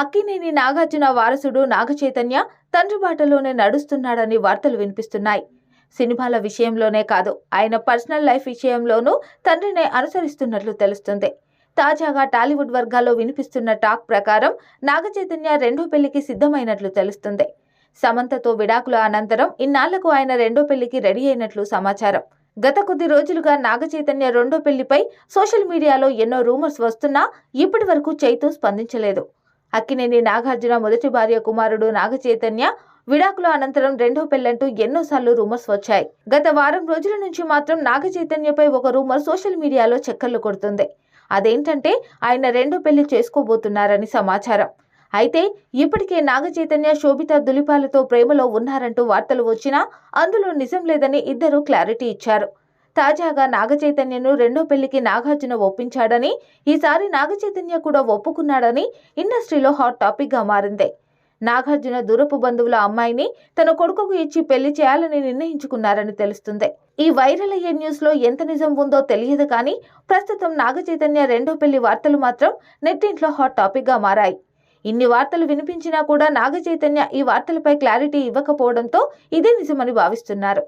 అక్కినేని నాగార్జున వారసుడు నాగచైతన్య తండ్రి బాటలోనే నడుస్తున్నాడని వార్తలు వినిపిస్తున్నాయి. సినిమాల విషయంలోనే కాదు ఆయన పర్సనల్ లైఫ్ విషయంలోనూ తండ్రినే అనుసరిస్తున్నట్లు తెలుస్తుంది. తాజాగా టాలీవుడ్ వర్గాల్లో వినిపిస్తున్న టాక్ ప్రకారం నాగచైతన్య రెండో పెళ్ళికి సిద్ధమైనట్లు తెలుస్తుంది. సమంతతో విడాకుల అనంతరం ఇన్నాళ్ళకు ఆయన రెండో పెళ్ళికి రెడీ అయినట్లు సమాచారం. గత కొద్ది రోజులుగా నాగచైతన్య రెండో పెళ్ళిపై సోషల్ మీడియాలో ఎన్నో రూమర్స్ వస్తున్నా ఇప్పటి వరకు చైతూ స్పందించలేదు. అక్కినేని నాగార్జున మొదటి భార్య కుమారుడు నాగచైతన్య విడాకుల అనంతరం రెండో పెళ్ళంటూ ఎన్నోసార్లు రూమర్స్ వచ్చాయి. గత వారం రోజుల నుంచి మాత్రం నాగచైతన్యపై ఒక రూమర్ సోషల్ మీడియాలో చక్కర్లు కొడుతుంది. అదేంటంటే ఆయన రెండో పెళ్ళి చేసుకోబోతున్నారని సమాచారం. అయితే ఇప్పటికే నాగచైతన్య శోభిత దులిపాలతో ప్రేమలో ఉన్నారంటూ వార్తలు వచ్చినా అందులో నిజం లేదని ఇద్దరు క్లారిటీ ఇచ్చారు. తాజాగా నాగచైతన్యను రెండో పెళ్ళికి నాగార్జున ఒప్పించాడని ఈసారి నాగచైతన్య కూడా ఒప్పుకున్నాడని ఇండస్ట్రీలో హాట్ టాపిక్గా మారింది. నాగార్జున దూరపు బంధువుల అమ్మాయిని తన కొడుకుకు ఇచ్చి పెళ్ళి చేయాలని నిర్ణయించుకున్నారని తెలుస్తుంది. ఈ వైరల్ అయ్యే న్యూస్లో ఎంత నిజం ఉందో తెలియదు కానీ ప్రస్తుతం నాగచైతన్య రెండో పెళ్ళి వార్తలు మాత్రం నెట్టింట్లో హాట్ టాపిక్గా మారాయి. ఇన్ని వార్తలు వినిపించినా కూడా నాగచైతన్య ఈ వార్తలపై క్లారిటీ ఇవ్వకపోవడంతో ఇదే నిజమని భావిస్తున్నారు.